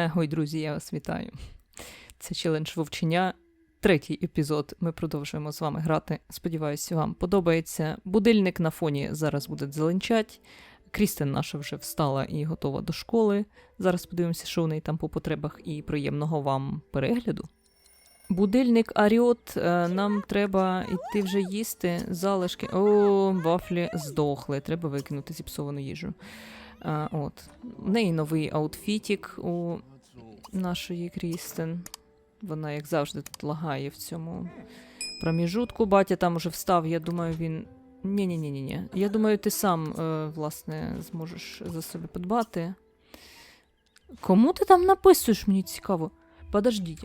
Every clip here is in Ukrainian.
Е, ой, друзі, я вас вітаю. Це челендж вовчення. Третій епізод. Ми продовжуємо з вами грати. Сподіваюся, вам подобається. Будильник на фоні зараз буде дзеленчать. Крістен наша вже встала і готова до школи. Зараз подивимося, що в неї там по потребах, і приємного вам перегляду. Будильник Аріот, е, нам треба йти вже їсти. Залишки. О, вафлі здохли. Треба викинути зіпсовану їжу. А, от. В неї новий аутфітік у нашої Крістен. Вона, як завжди, тут лагає в цьому проміжутку. Батя там уже встав, я думаю, він. ні ні ні ні ні Я думаю, ти сам, е, власне, зможеш за себе подбати. Кому ти там написуєш, мені цікаво. Подождіть.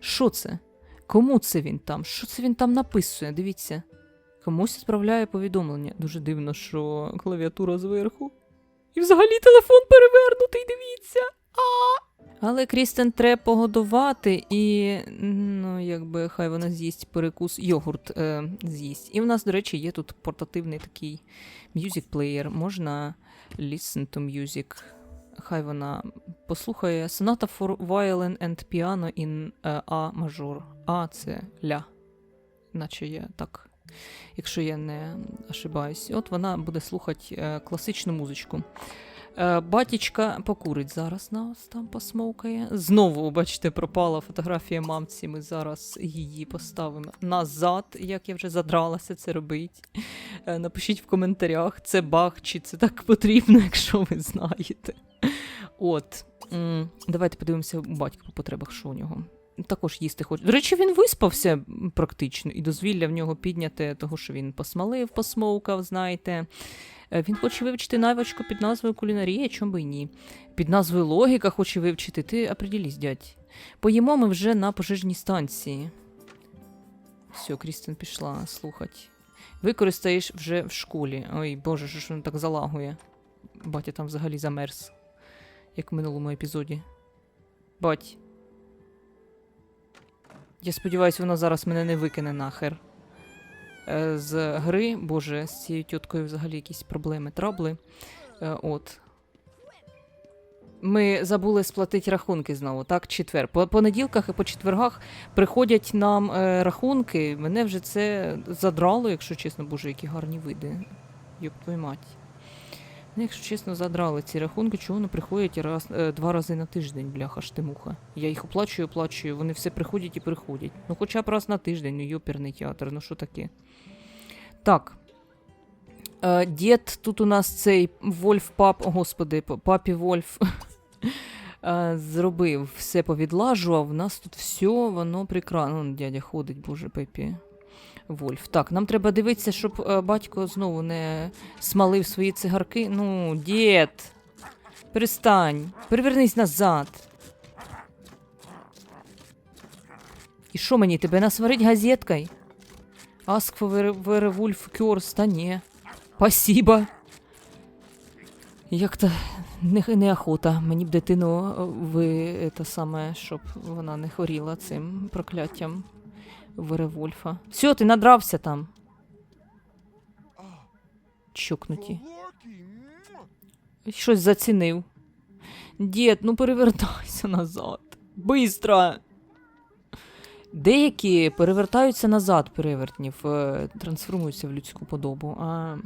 Що це? Кому це він там? Що це він там написує? Дивіться. Комусь відправляє повідомлення. Дуже дивно, що клавіатура зверху. І взагалі телефон перевернутий, дивіться. А! Але Крістен треба погодувати, і ну, якби хай вона з'їсть перекус, йогурт е, з'їсть. І в нас, до речі, є тут портативний такий music player. Можна listen to music. Хай вона послухає Sonata for Violin and Piano in е, A major. А це ля. Наче я так, якщо я не ошибаюсь. От вона буде слухати е, класичну музичку. Е, батічка покурить зараз нас там посмовкає. Знову, бачите, пропала фотографія мамці. Ми зараз її поставимо назад, як я вже задралася це робити. Е, напишіть в коментарях, це баг, чи це так потрібно, якщо ви знаєте. От. Давайте подивимося батька по потребах, що у нього. Також їсти хоче. До речі, він виспався практично, і дозвілля в нього підняте, того, що він посмалив, посмовкав, знаєте. Е, Він хоче вивчити навичку під назвою кулінарія, чому би ні. Під назвою логіка хоче вивчити. Ти определись, дядь. Поїмо ми вже на пожежній станції. Все, Крістен пішла слухати. Використаєш вже в школі. Ой, боже, що ж він так залагує. Батя там взагалі замерз, як в минулому епізоді. Бать. Я сподіваюся, вона зараз мене не викине нахер. Е, з гри, боже, з цією тіткою взагалі якісь проблеми, трабли. Е, от. Ми забули сплатити рахунки знову, так? Четвер. По понеділках і по четвергах приходять нам е, рахунки. Мене вже це задрало, якщо чесно, боже, які гарні види. Йоп твою мать. Мене, якщо чесно, задрали ці рахунки, чого вони приходять раз, е, два рази на тиждень, бляха, штимуха. Я їх оплачую, оплачую, вони все приходять і приходять. Ну хоча б раз на тиждень, ну йоперний театр, ну що таке? Так. Е, дід, тут у нас цей Вольф Пап, о, господи, папі Вольф. е, Зробив, все повідлажував. У нас тут все, воно прекрасно. Ну, дядя ходить, боже, Пепі. Вольф. Так, нам треба дивитися, щоб е, батько знову не смалив свої цигарки. Ну, дід, перестань, перевернись назад. І що мені, тебе насварить газеткою? For werewolf cures, та ні. Спасибо. Як то не, неохота. Мені б дитину е, ви те саме, щоб вона не хворіла цим прокляттям Веревольфа. Все, ти надрався там. Чокнуті. Щось зацінив. Дід, ну перевертайся назад. Бистро! Деякі перевертаються назад перевертнів, е, трансформуються в людську подобу. А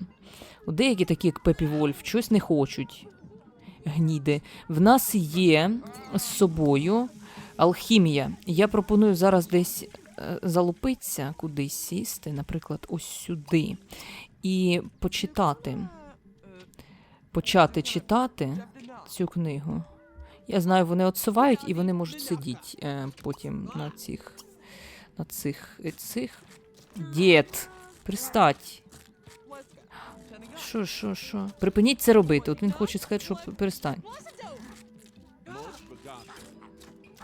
деякі, такі як Пепі Вольф, щось не хочуть. Гніди. В нас є з собою алхімія. Я пропоную зараз десь залупитися, кудись сісти, наприклад, ось сюди, і почитати. Почати читати цю книгу. Я знаю, вони отсувають і вони можуть сидіти е, потім на цих. На цих. е, цих. Дід, пристать. Що, що, що? Припиніть це робити. От він хоче сказати, що перестань.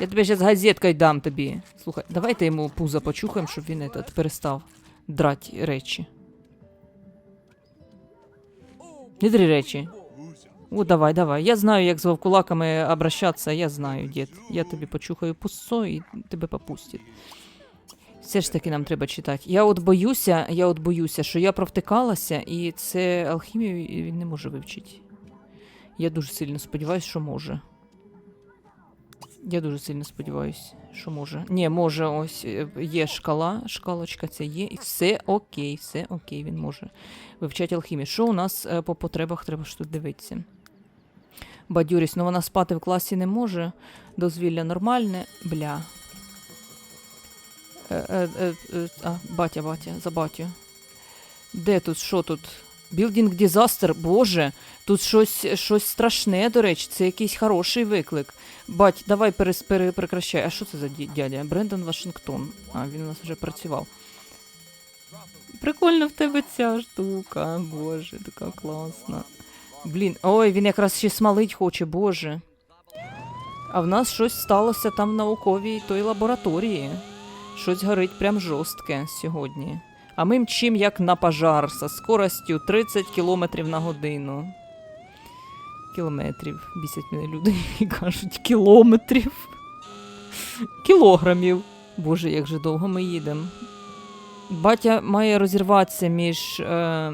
Я тобі зараз газеткою дам тобі. Слухай, давайте йому пузо почухаємо, щоб він этот, перестав драти речі. Не дри речі. О, давай, давай. Я знаю, як з вовкулаками обращатися, я знаю, дід. Я тобі почухаю пусцо і тебе попустять. Все ж таки нам треба читати. Я от боюся, я от боюся, що я провтикалася, і це алхімію він не може вивчити. Я дуже сильно сподіваюся, що може. Я дуже сильно сподіваюся, що може. Ні, може, ось е, є шкала, шкалочка це є, і все окей, все окей, він може вивчати алхімію. Що у нас е, по потребах треба ж тут дивитися? Бадюрість, ну вона спати в класі не може. Дозвілля нормальне. Бля. Е, е, е, е, а, батя, батя, за батю. Де тут, що тут? Білдінг дизастер, боже, тут щось, щось страшне, до речі, це якийсь хороший виклик. Бать, давай перес, пере, прекращай. А що це за дядя? Брендон Вашингтон. А, він у нас вже працював. Прикольно в тебе ця штука, боже, така класна. Блін, ой, він якраз ще смалить хоче, боже. А в нас щось сталося там в науковій той лабораторії. Щось горить прям жорстке сьогодні. А ми мчим як на пожар зі скоростю 30 км на годину. Кілометрів. Бісять мене люди, які кажуть кілометрів. Кілограмів. Боже, як же довго ми їдемо. Батя має розірватися між е,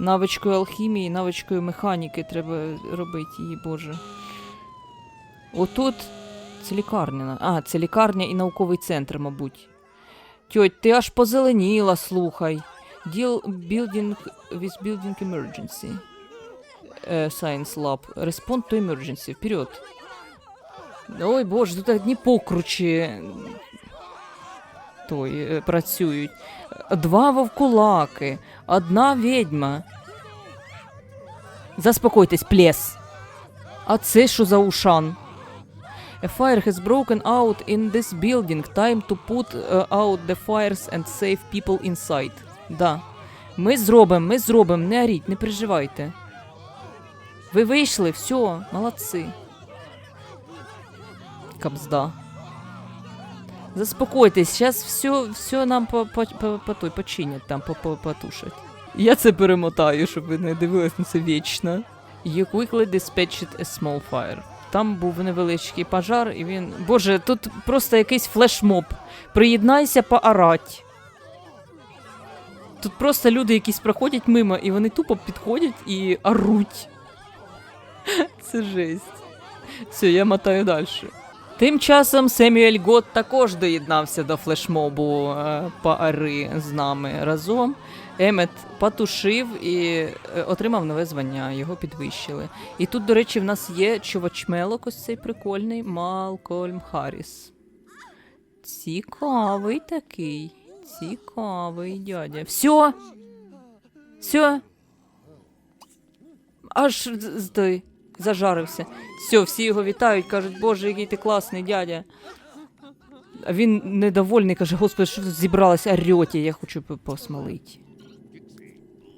навичкою алхімії і навичкою механіки. Треба робити її, Боже. Отут це лікарня. А, це лікарня і науковий центр, мабуть. Тьоть, ти аж позеленіла, слухай. Deal building with building emergency. Е, Science Lab. Respond to emergency. Вперед. Ой, боже, тут одні покручі той, е, працюють. Два вовкулаки, одна відьма. Заспокойтесь, плес. А це що за ушан? A fire has broken out in this building. Time to put uh, out the fires and save people inside. Да. Ми зробимо, ми зробимо, не оріть, не переживайте. Ви вийшли, все, молодці. Кабзда. Заспокойтесь, зараз все, все нам по, по, по, по, той, починять там, по, по, потушать. Я це перемотаю, щоб ви не дивились на це вічно. You quickly dispatched a small fire. Там був невеличкий пожар, і він. Боже, тут просто якийсь флешмоб. Приєднайся поорать. Тут просто люди якісь проходять мимо, і вони тупо підходять і оруть. Це жесть. Все, я мотаю далі. Тим часом Семюель Гот також доєднався до флешмобу е, Паари з нами разом. Емет потушив і е, отримав нове звання, його підвищили. І тут, до речі, в нас є чувачмелок, ось цей прикольний Малкольм Харріс. Цікавий такий. Цікавий дядя. Все. Все. Аж той зажарився. Все, всі його вітають, кажуть, боже, який ти класний дядя. А він недовольний, каже, господи, що тут зібралось, орете, я хочу п- посмалити.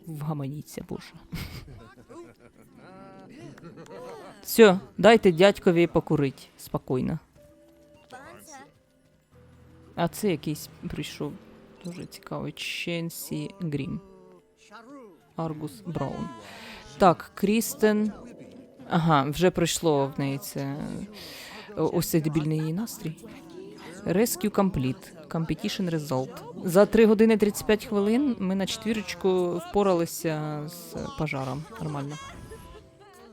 Вгаманіться, боже. Все, дайте дядькові покурить спокійно. А це якийсь прийшов дуже цікавий. Ченсі Грім. Аргус Браун. Так, Крістен. Ага, вже пройшло в неї це. Ось цей дебільний її настрій. Rescue Complete. Competition Result. За 3 години 35 хвилин ми на четвірочку впоралися з пожаром. Нормально.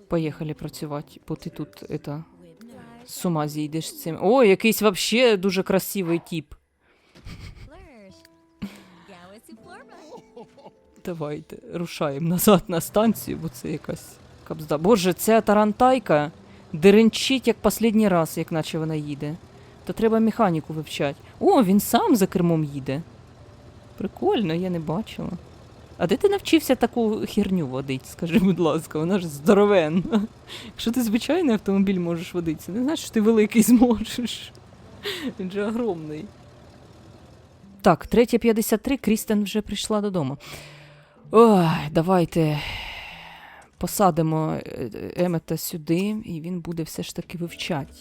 Поїхали працювати, бо ти тут это, з ума зійдеш з цим. О, якийсь вообще дуже красивий Florba. Давайте рушаємо назад на станцію, бо це якась кабзда. Боже, ця тарантайка деренчить як останній раз, як наче вона їде. То треба механіку вивчати. О, він сам за кермом їде. Прикольно, я не бачила. А де ти навчився таку херню водити, скажи, будь ласка, вона ж здоровенна. Якщо ти звичайний автомобіль можеш водити, не значить, що ти великий зможеш. Він же огромний. Так, 3.53, Крістен вже прийшла додому. Ой, давайте посадимо е, Емета сюди, і він буде все ж таки вивчати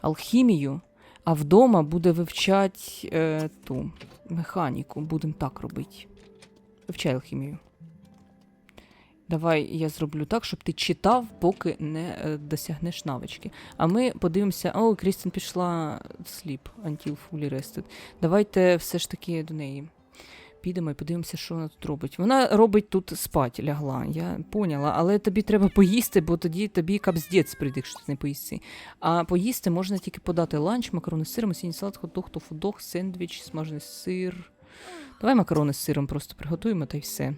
алхімію, а вдома буде вивчати е, ту механіку. Будемо так робити. Вивчай алхімію. Давай я зроблю так, щоб ти читав, поки не е, досягнеш навички. А ми подивимося. О, Крістін пішла сліп, until fully rested. Давайте все ж таки до неї Підемо і подивимося, що вона тут робить. Вона робить тут спать лягла, я поняла, але тобі треба поїсти, бо тоді тобі капздець прийде, якщо ти не поїсти. А поїсти можна тільки подати ланч, макарони з сиром, сіній салат, хот-дог, тофу-дог, сендвіч, смажений сир. Давай макарони з сиром просто приготуємо та й все.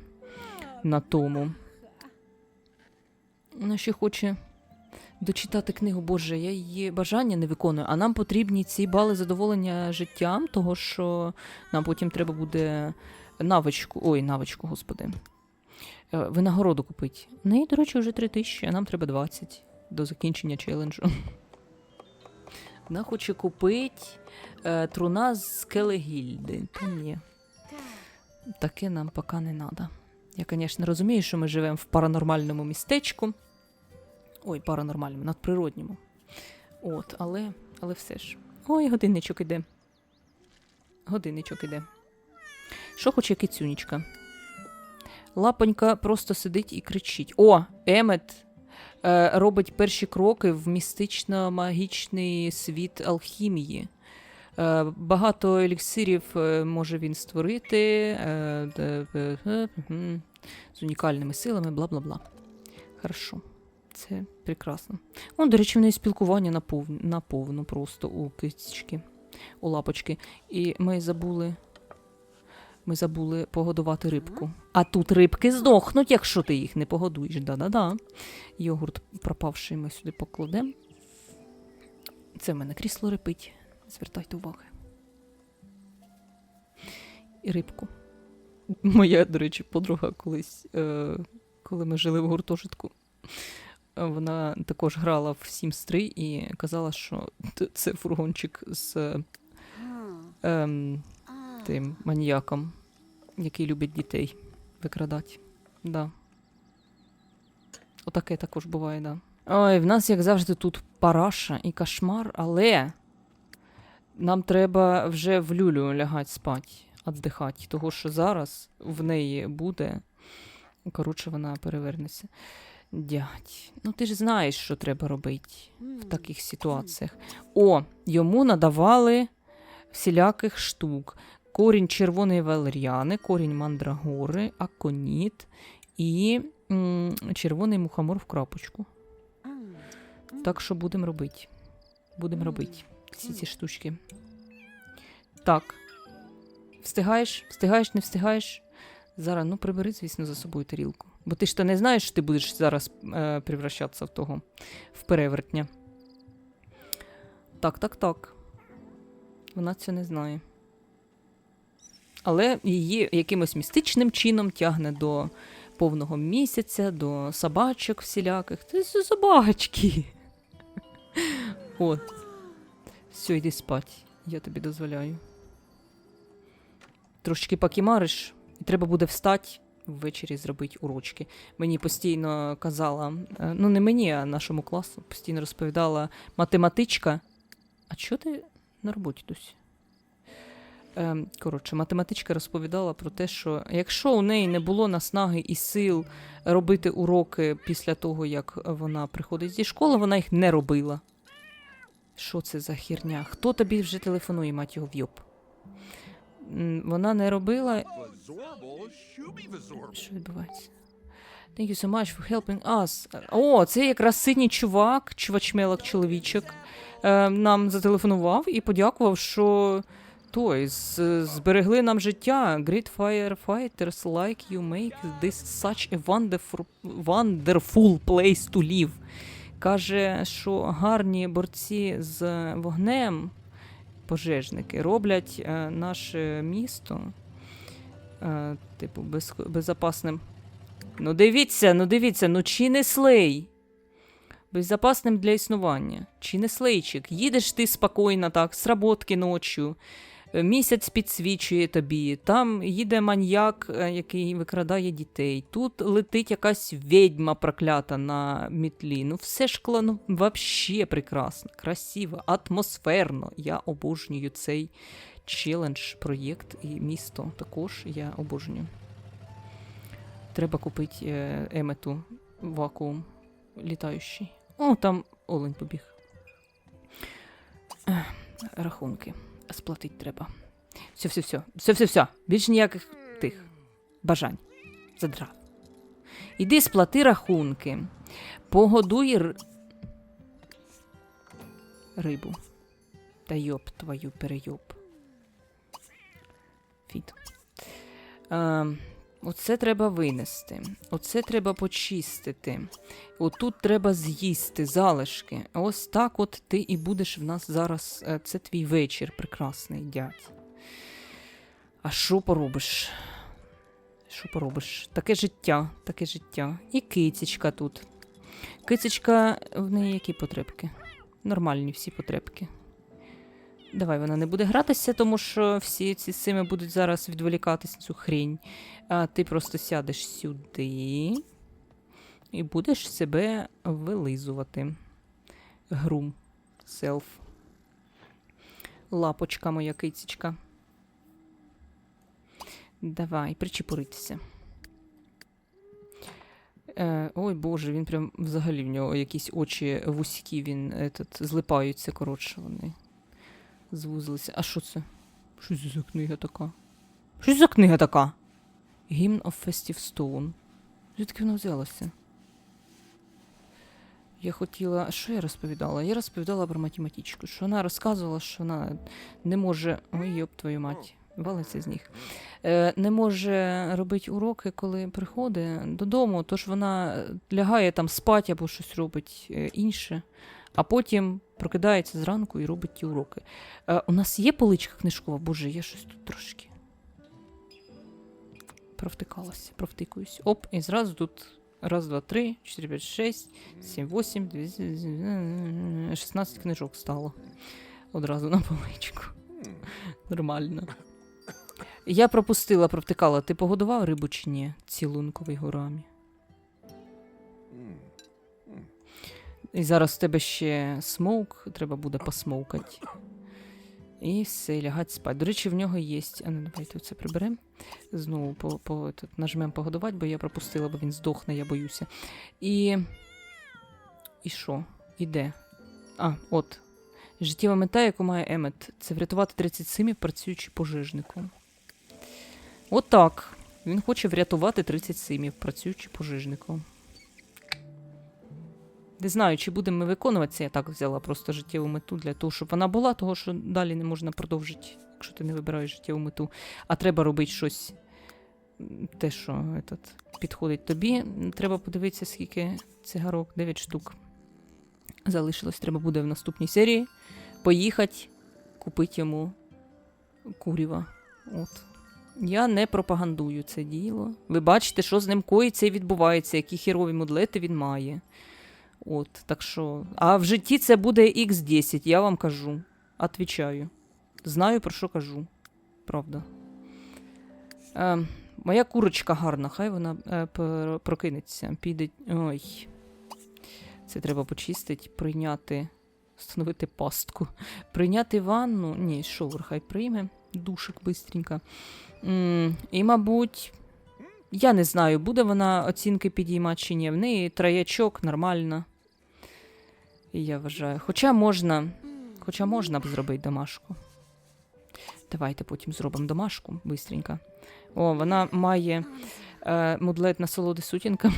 На тому. Вона ще хоче дочитати книгу. Боже, я її бажання не виконую, а нам потрібні ці бали задоволення життям, того що нам потім треба буде навичку. Ой, навичку, господи. Е, Винагороду купити. В неї, до речі, вже 3 тисячі, а нам треба 20 до закінчення челенджу. Вона хоче купити е, труна з Келегільди. Та ні. Таке нам поки не треба. Я, звісно, розумію, що ми живемо в паранормальному містечку. Ой, паранормальному, надприродньому. От, але, але все ж. Ой, годинничок іде. Годинничок іде. Що хоче кицюнічка? Лапонька просто сидить і кричить. О, Емет е, робить перші кроки в містично-магічний світ алхімії. Е, багато еліксирів е, може він створити е, е, е, мгм, з унікальними силами, бла бла бла. Хорошо. Це прекрасно. О, до речі, в неї спілкування наповну, наповну просто у кицечки, у лапочки. І ми забули. Ми забули погодувати рибку. А тут рибки здохнуть, якщо ти їх не погодуєш. Да-да-да. Йогурт пропавший ми сюди покладемо. Це в мене крісло репить. Звертайте уваги. І рибку. Моя, до речі, подруга колись, е, коли ми жили в гуртожитку, вона також грала в Sims 3 і казала, що це фургончик з ем, тим маніяком, який любить дітей викрадати. Да. Отаке також буває, да. Ой, в нас, як завжди, тут параша і кошмар, але нам треба вже в люлю лягати спати, віддихати, того що зараз в неї буде. Коротше, вона перевернеться. Дядь, ну ти ж знаєш, що треба робити в таких ситуаціях. О, йому надавали всіляких штук. Корінь червоної валеріани, корінь мандрагори, аконіт і м, червоний мухомор в крапочку. Так що будемо робити. Будемо робити всі ці штучки. Так. Встигаєш? Встигаєш, не встигаєш? Зараз, ну прибери, звісно, за собою тарілку. Бо ти ж то не знаєш, що ти будеш зараз е, превращатися в того, в перевертня. Так, так, так. Вона це не знає. Але її якимось містичним чином тягне до повного місяця, до собачок всіляких. Це собачки. От. Все, йди спать. Я тобі дозволяю. Трошечки покімариш, і треба буде встати ввечері зробити урочки. Мені постійно казала, е, ну не мені, а нашому класу, постійно розповідала математичка. А чого ти на роботі досі? Ем, коротше, математичка розповідала про те, що якщо у неї не було наснаги і сил робити уроки після того, як вона приходить зі школи, вона їх не робила. Що це за херня? Хто тобі вже телефонує, мать його вйоб? Вона не робила. Що відбувається? Thank you so much for helping us. О, це якраз синій чувак, чувачмелок чоловічок, е, нам зателефонував і подякував, що той, зберегли нам життя. Great firefighters like you make this such a wonderful, wonderful place to live. Каже, що гарні борці з вогнем, пожежники, роблять е, наше місто е, типу, без, безопасним. Ну дивіться, ну дивіться, ну чи не слей? Безопасним для існування. Чи не слейчик? Їдеш ти спокійно так, з роботки ночі, місяць підсвічує тобі, там їде маньяк, е, який викрадає дітей. Тут летить якась відьма проклята на мітлі. Ну, все шкло, ну, вообще прекрасно, красиво, атмосферно. Я обожнюю цей челендж, проєкт і місто також я обожнюю. Треба купити е, емету вакуум літаючий. О, там олень побіг. Рахунки. Сплатити треба. Все, все, все. Все, все, все. Більш ніяких тих бажань. Задрав. Іди сплати рахунки. Погодуй р... рибу. Та йоб твою перейоб. Фіт. Е, оце треба винести. Оце треба почистити. Отут треба з'їсти залишки. Ось так от ти і будеш в нас зараз. е, Це твій вечір прекрасний, дядь. А що поробиш? Що поробиш? Таке життя, таке життя. І кицечка тут. Кицечка, в неї які потребки? Нормальні всі потребки. Давай вона не буде гратися, тому що всі ці сими будуть зараз відволікатись на цю хрінь. А ти просто сядеш сюди і будеш себе вилизувати. Грум. Селф. Лапочка моя кицечка. Давай, причепуритися. Е, ой Боже, він прям взагалі в нього якісь очі вузькі, він этот, злипаються, коротше, вони. Звузилися. А що це? Що це за книга така? Що це за книга така? Гімн of Festive Stone. Звідки вона взялася? Я хотіла. Що я розповідала? Я розповідала про математичку, що вона розказувала, що вона не може. Ой, йоп, твою мать. Валиться з них. Е, не може робити уроки, коли приходить додому, тож вона лягає там спати або щось робить е, інше, а потім прокидається зранку і робить ті уроки. Е, у нас є поличка книжкова, боже, я щось тут трошки. Провтикалася, провтикуюсь. Оп, і зразу тут раз, два, три, чотири, п'ять, шесть, сім, восім, 16 книжок стало. Одразу на поличку. Нормально. Я пропустила, провтикала. Ти погодував рибу чи ні? Цілунковий гурамі. І зараз в тебе ще смоук, треба буде посмоукати. І все, лягать спать. До речі, в нього є. А ну давайте це приберемо. Знову по, по, нажмемо погодувати, бо я пропустила, бо він здохне, я боюся. І. І що? Іде? А, от. Життєва мета, яку має Емет, це врятувати 37 працюючи пожежником. Отак. Він хоче врятувати 37 працюючи пожежником. Не знаю, чи будемо ми виконувати я так взяла просто життєву мету для того, щоб вона була, того що далі не можна продовжити, якщо ти не вибираєш життєву мету. А треба робити щось, те, що этот, підходить тобі. Треба подивитися, скільки цигарок, 9 штук. Залишилось, треба буде в наступній серії поїхати, купити йому куріва. От. Я не пропагандую це діло. Ви бачите, що з ним коїться і відбувається, які хірові мудлети він має. От, так що. А в житті це буде X10, я вам кажу. Отвічаю. Знаю, про що кажу. Правда. Е, моя курочка гарна, хай вона е, прокинеться. Піде. Ой. Це треба почистити, прийняти, встановити пастку. Прийняти ванну. Ні, шовер хай прийме. Душик бистренько. М, І, мабуть, я не знаю, буде вона оцінки підіймати чи ні. В неї троячок нормально. Я вважаю. Хоча можна. Хоча можна б зробити домашку. Давайте потім зробимо домашку бистренько. О, вона має е, мудлет насолоди сутінками.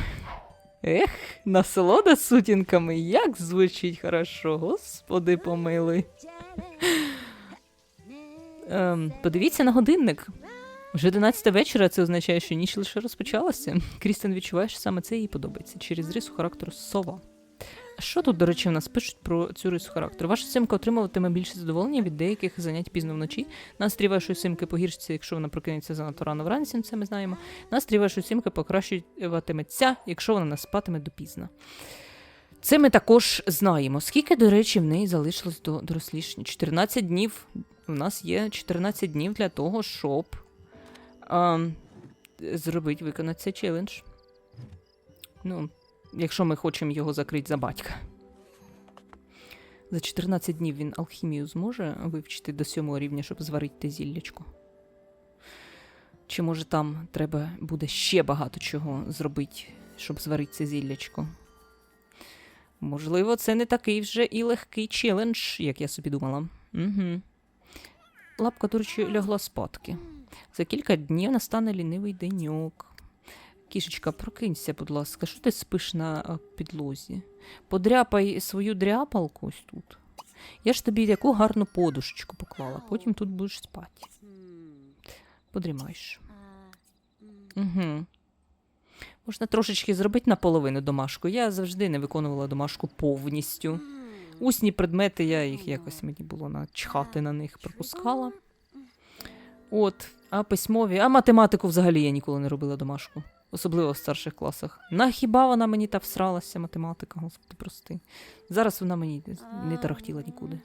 Ех, насолода сутінками, як звучить хорошо, господи помилуй. Ем, подивіться на годинник. Вже 11 вечора, це означає, що ніч лише розпочалася. Крістен відчуває, що саме це їй подобається через рису характеру сова. Що тут, до речі, в нас пишуть про цю рису характеру? Ваша симка отримуватиме більше задоволення від деяких занять пізно вночі. Настрій вашої симки погіршиться, якщо вона прокинеться занадто рано вранці, це ми знаємо. Настрій вашої симки покращуватиметься, якщо вона не спатиме допізно. Це ми також знаємо. Скільки, до речі, в неї залишилось до дорослішання? 14 днів. У нас є 14 днів для того, щоб а, зробити, виконати цей челендж. Ну, якщо ми хочемо його закрити за батька. За 14 днів він алхімію зможе вивчити до 7 рівня, щоб зварити те зіллячко. Чи може там треба буде ще багато чого зробити, щоб зварити це зіллячко? Можливо, це не такий вже і легкий челендж, як я собі думала. Угу. Лапка, до речі, лягла спадки. За кілька днів настане лінивий деньок. Кішечка, прокинься, будь ласка, що ти спиш на е, підлозі? Подряпай свою дряпалку ось тут. Я ж тобі яку гарну подушечку поклала, потім тут будеш спати. Подрімаєш. Угу. Можна трошечки зробити наполовину домашку. Я завжди не виконувала домашку повністю. Усні предмети, я їх якось мені було начхати на них, пропускала. От, а письмові, а математику взагалі я ніколи не робила домашку. Особливо в старших класах. На хіба вона мені та всралася, математика, господи, прости. Зараз вона мені не тарахтіла нікуди.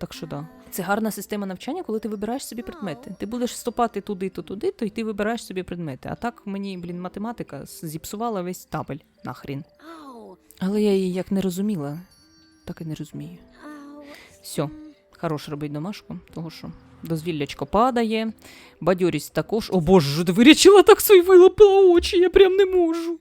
Так що да. Це гарна система навчання, коли ти вибираєш собі предмети. Ти будеш вступати туди, то туди, то й ти вибираєш собі предмети. А так мені, блін, математика зіпсувала весь табель нахрін. Але я її як не розуміла, так і не розумію. Все, хорош робить домашку, того що дозвіллячко падає, бадьорість також. О боже, вирічила так свої вилупила очі, я прям не можу.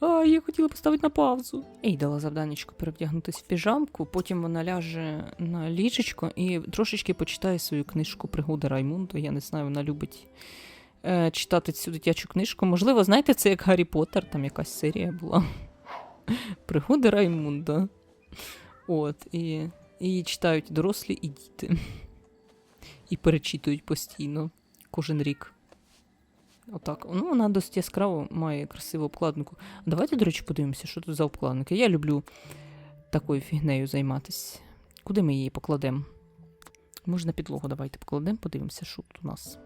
А, я хотіла поставити на паузу. Ей, дала завданечко перевдягнутися в піжамку, потім вона ляже на ліжечко і трошечки почитає свою книжку Пригоди Раймунду. Я не знаю, вона любить е, читати цю дитячу книжку. Можливо, знаєте, це як Гаррі Поттер, там якась серія була. Пригоди Раймунда. От, і Її читають дорослі і діти. І перечитують постійно, кожен рік. Отак. Ну, вона досить яскраво має красиву обкладинку. Давайте, до речі, подивимося, що тут за обкладинки. Я люблю такою фігнею займатися. Куди ми її покладемо? Може, на підлогу давайте покладемо, подивимося, що тут у нас.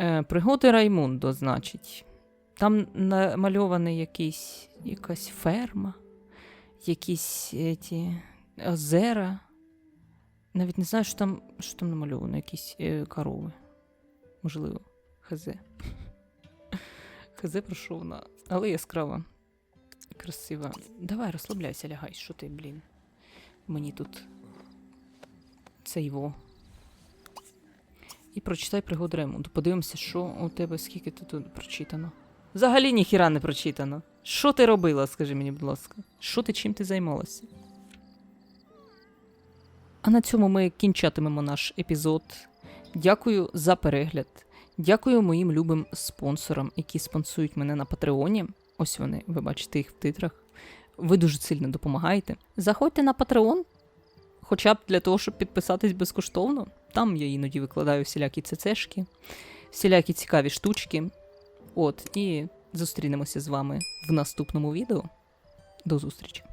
Е, пригоди Раймундо, значить. Там намальований якийсь, якась ферма, якісь ті, озера. Навіть не знаю, що там, що там намальовано, якісь е, корови. Можливо, хз. Хз про що вона. Але яскрава. Красива. Давай, розслабляйся, лягай, що ти, блін. Мені тут. Це його. І прочитай пригоду Ремонту. Подивимося, що у тебе скільки тут тут прочитано. Взагалі ніхіра не прочитано. Що ти робила, скажи мені, будь ласка? Що ти чим ти займалася? А на цьому ми кінчатимемо наш епізод. Дякую за перегляд. Дякую моїм любим спонсорам, які спонсують мене на Патреоні. Ось вони, ви бачите їх в титрах. Ви дуже сильно допомагаєте. Заходьте на Patreon, хоча б для того, щоб підписатись безкоштовно. Там я іноді викладаю всілякі цецешки, всілякі цікаві штучки. От, і зустрінемося з вами в наступному відео. До зустрічі!